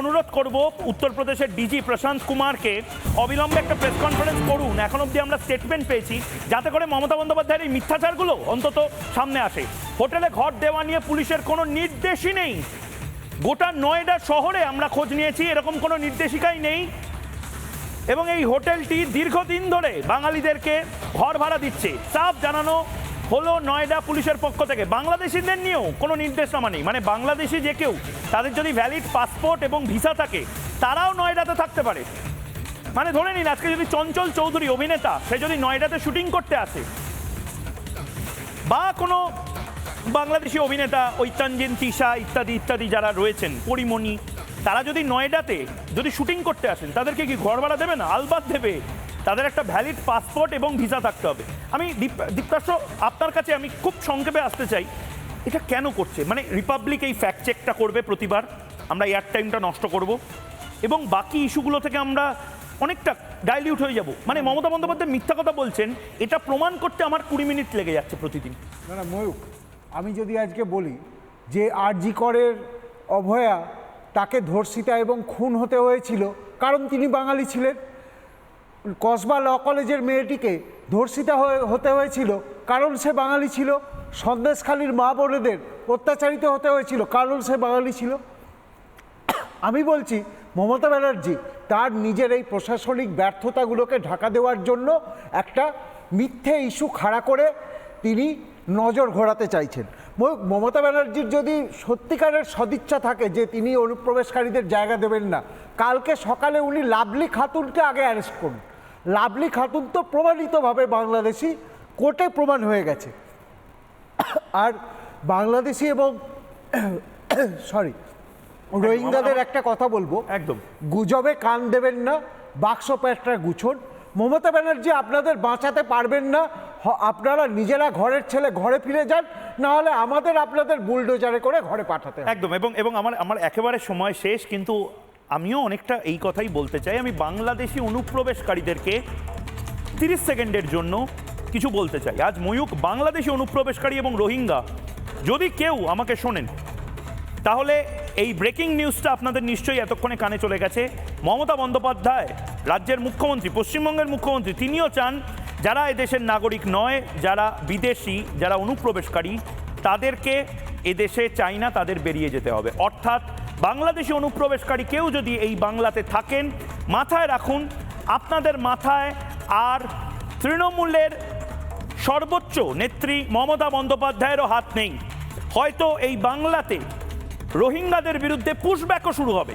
অনুরোধ করব উত্তরপ্রদেশের ডিজি প্রশান্ত কুমারকে অবিলম্বে একটা প্রেস কনফারেন্স করুন। এখন অবধি আমরা স্টেটমেন্ট পেয়েছি, যাতে করে মমতা বন্দ্যোপাধ্যায়ের এই মিথ্যাচারগুলো অন্তত সামনে আসে। হোটেলে ঘর দেওয়া নিয়ে পুলিশের কোনো নির্দেশই নেই। গোটা নয়ডা শহরে আমরা খোঁজ নিয়েছি, এরকম কোনো নির্দেশিকাই নেই। এবং এই হোটেলটি দীর্ঘদিন ধরে বাঙালিদেরকে ঘর ভাড়া দিচ্ছে। সাফ জানানো হলো নয়ডা পুলিশের পক্ষ থেকে। বাংলাদেশিদের নিয়েও কোনো নির্দেশনামা নেই। মানে বাংলাদেশি যে কেউ, তাদের যদি ভ্যালিড পাসপোর্ট এবং ভিসা থাকে, তারাও নয়ডাতে থাকতে পারে। মানে ধরে নিন, আজকে যদি চঞ্চল চৌধুরী অভিনেতা, সে যদি নয়ডাতে শুটিং করতে আসে, বা কোনো বাংলাদেশি অভিনেতা ঐতাঞ্জিন তিশা ইত্যাদি ইত্যাদি যারা রয়েছেন, পরিমণি, তারা যদি নয়ডাতে যদি শুটিং করতে আসেন, তাদেরকে কি ঘর ভাড়া দেবে না? আলবাত দেবে তাদের একটা ভ্যালিড পাসপোর্ট এবং ভিসা থাকতে হবে। আমি দীপ- দীপ্তাশ্র, আপনার কাছে আমি খুব সংক্ষেপে আসতে চাই, এটা কেন করছে? মানে রিপাবলিক এই ফ্যাক্ট চেকটা করবে প্রতিবার, আমরা এয়ার টাইমটা নষ্ট করব, এবং বাকি ইস্যুগুলো থেকে আমরা অনেকটা ডাইলিউট হয়ে যাব। মানে মমতা বন্দ্যোপাধ্যায় মিথ্যা কথা বলছেন, এটা প্রমাণ করতে আমার কুড়ি মিনিট লেগে যাচ্ছে প্রতিদিন। না না আমি যদি আজকে বলি যে আরজি করের অভয়া তাকে ধর্ষিতা এবং খুন হতে হয়েছিল, কারণ তিনি বাঙালি ছিলেন। কসবা ল কলেজের মেয়েটিকে ধর্ষিতা হয়ে, হতে হয়েছিল। কারণ সে বাঙালি ছিল। সন্দেশখালীর মা বোনেদের অত্যাচারিত হতে হয়েছিল। কারণ সে বাঙালি ছিল। আমি বলছি, মমতা ব্যানার্জি তার নিজের এই প্রশাসনিক ব্যর্থতাগুলোকে ঢাকা দেওয়ার জন্য একটা মিথ্যে ইস্যু খাড়া করে তিনি নজর ঘোরাতে চাইছেন। মমতা ব্যানার্জির যদি সত্যিকারের সদিচ্ছা থাকে যে তিনি অনুপ্রবেশকারীদের জায়গা দেবেন না কালকে সকালে উনি লাভলি খাতুনকে আগে অ্যারেস্ট করুন। লাভলি খাতুন তো প্রমাণিতভাবে বাংলাদেশি কোর্টে প্রমাণ হয়ে গেছে। আর বাংলাদেশি এবং সরি রোহিঙ্গাদের একটা কথা বলব। একদম। গুজবে কান দেবেন না বাক্স প্যাটরা গুছন। মমতা ব্যানার্জি আপনাদের বাঁচাতে পারবেন না আপনারা নিজেরা ঘরের ছেলে ঘরে ফিরে যান না হলে আমাদের আপনাদের বুলডোজারে করে ঘরে পাঠাতে একদম, এবং এবং আমার আমার একেবারে সময় শেষ, কিন্তু আমিও অনেকটা এই কথাই বলতে চাই। আমি বাংলাদেশি অনুপ্রবেশকারীদেরকে তিরিশ সেকেন্ডের জন্য কিছু বলতে চাই। আজ ময়ূক বাংলাদেশি অনুপ্রবেশকারী এবং রোহিঙ্গা, যদি কেউ আমাকে শোনেন, তাহলে এই ব্রেকিং নিউজটা আপনাদের নিশ্চয়ই এতক্ষণে কানে চলে গেছে। মমতা বন্দ্যোপাধ্যায়, রাজ্যের মুখ্যমন্ত্রী, পশ্চিমবঙ্গের মুখ্যমন্ত্রী, তিনিও চান যারা এদেশের নাগরিক নয়, যারা বিদেশি, যারা অনুপ্রবেশকারী, তাদেরকে এদেশে চাই না তাদের বেরিয়ে যেতে হবে। অর্থাৎ বাংলাদেশি অনুপ্রবেশকারী কেউ যদি এই বাংলাতে থাকেন, মাথায় রাখুন, আপনাদের মাথায় আর তৃণমূলের সর্বোচ্চ নেত্রী মমতা বন্দ্যোপাধ্যায়েরও হাত নেই। হয়তো এই বাংলাতে রোহিঙ্গাদের বিরুদ্ধে পুশব্যাকও শুরু হবে।